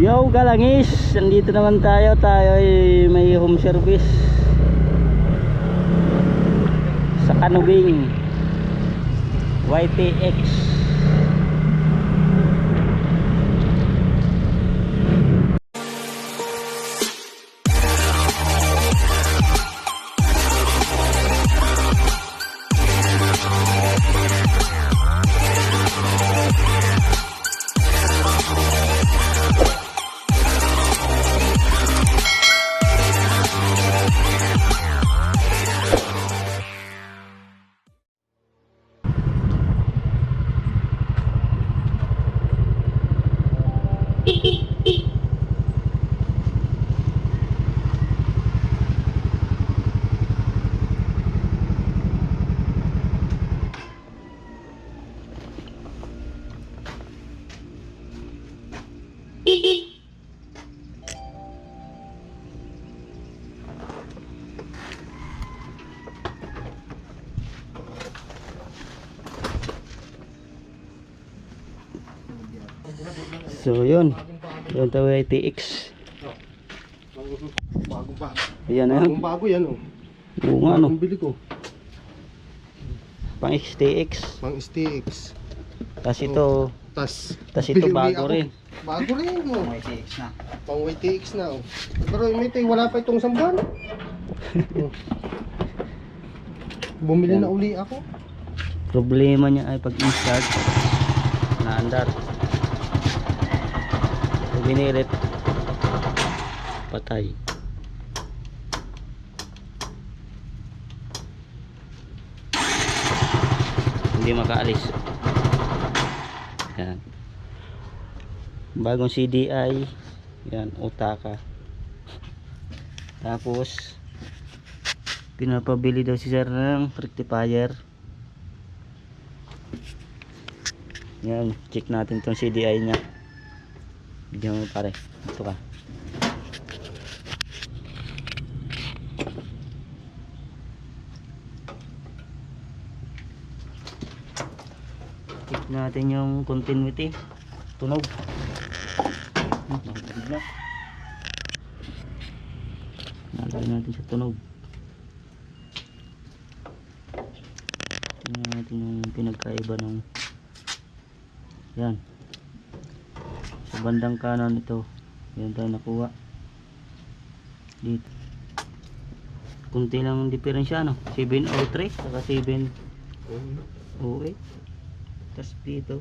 Yo galangis, nandito naman tayo, tayo ay may home service. Sa Kanubing. YTX So yun, yun tayo YTX Bagong bago. Ayan na yun, Bagong bago yan oh. oo nga no, bili ko. pang XTX Pang STX. Tapos ito, Tas, tas ito bago rin Bago rin oh. YTX na Pang YTX na oh. Pero may wala pa itong sambuan. Oh. Bumili na uli ako. Problema niya ay pag install naandar. Pag binirit patay. Hindi makaalis. Yan. Bagong CDI. Yan, utaka. Tapos pinapabili daw si sir ng rectifier. Yan, check natin tong CDI niya. Bigyan mo pare. Ito ka. Check natin yung continuity. Tunog. Nakatunog na. Nalagay natin sa tunog. Tingnan natin yung pinagkaiba ng yan. Bandang kanan ito. Yan tayo nakuha. Dito. Kunti lang ang diferensya no. 703 saka 708. Tapos dito.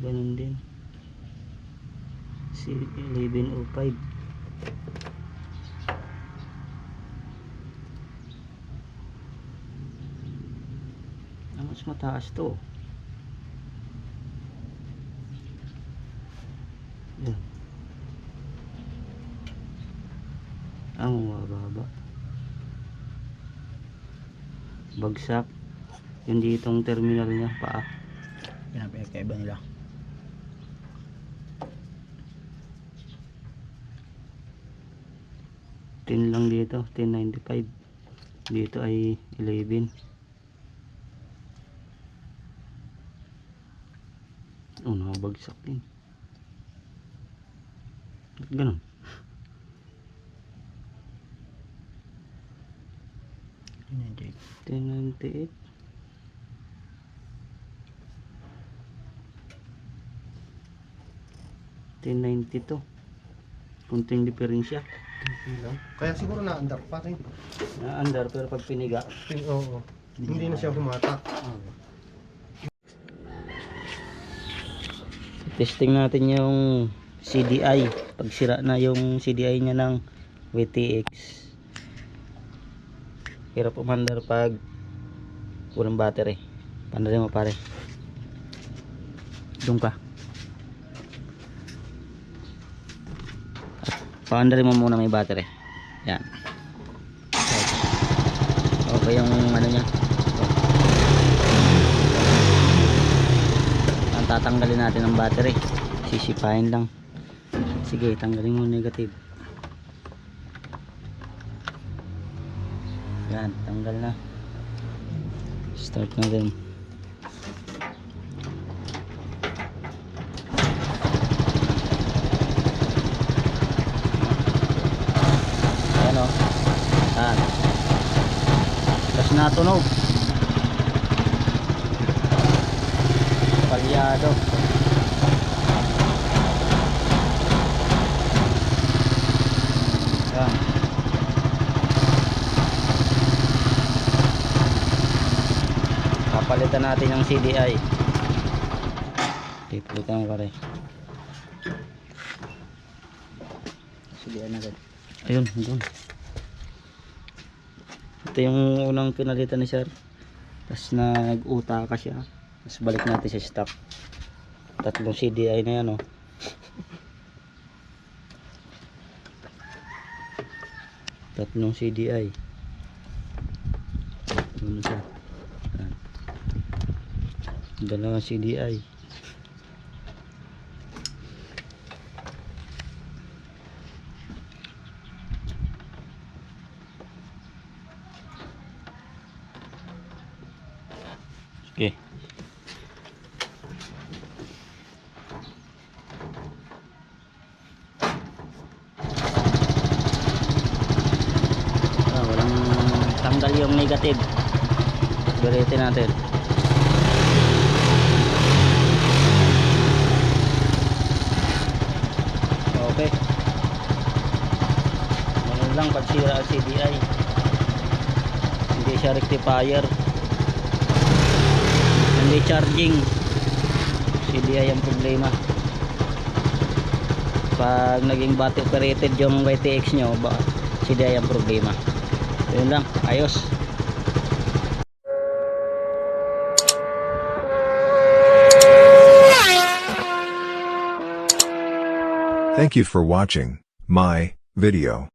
Ganun din. Si 1105. Ah, mas mataas to. Yan. Ang mababa. Bagsak. Yung ditong terminal niya, paa. Yan ang pinagkaiba nila. Tin lang dito, 1095. Dito ay 11. Oh, nakabagsak din. Ganun? Yun yung Jake. 1098. Ten ninety to. Kunting diferensya. Kaya siguro na-under pa rin. Na under pero pag piniga. Oo. Hindi na siya humata. Testing natin yung CDI. Pag sira na yung CDI niya ng WTX. Hirap umandar pag walang battery. Pandarin mo pare. Doon ka. Paandarin mo muna may battery. Yan. Okay yung ano niya. Ang tatanggalin natin ang battery. Sisipain lang. Sige, tanggalin mo negative. yan tanggal na. Start na rin ano oh. yan. Tapos natunog palyado. Yan. Papalitan natin yung CDI. Pipilitan ko rin. CDI na agad. Ayun, doon. Ito yung unang pinalitan ni sir. Tapos nag-uta ka siya. Tapos balik natin sa stock. Tatlong CDI na yan oh. Tatlong CDI. Ano siya? Dalawang CDI. Okay. Ah, walang tanggal yung negative. Balitin natin. Okay. Ganun ang CDI. Hindi siya rectifier. Hindi charging. CDI ang problema. Pag naging battery operated yung YTX nyo ba, CDI ang problema. Yun lang, ayos. Thank you for watching my video.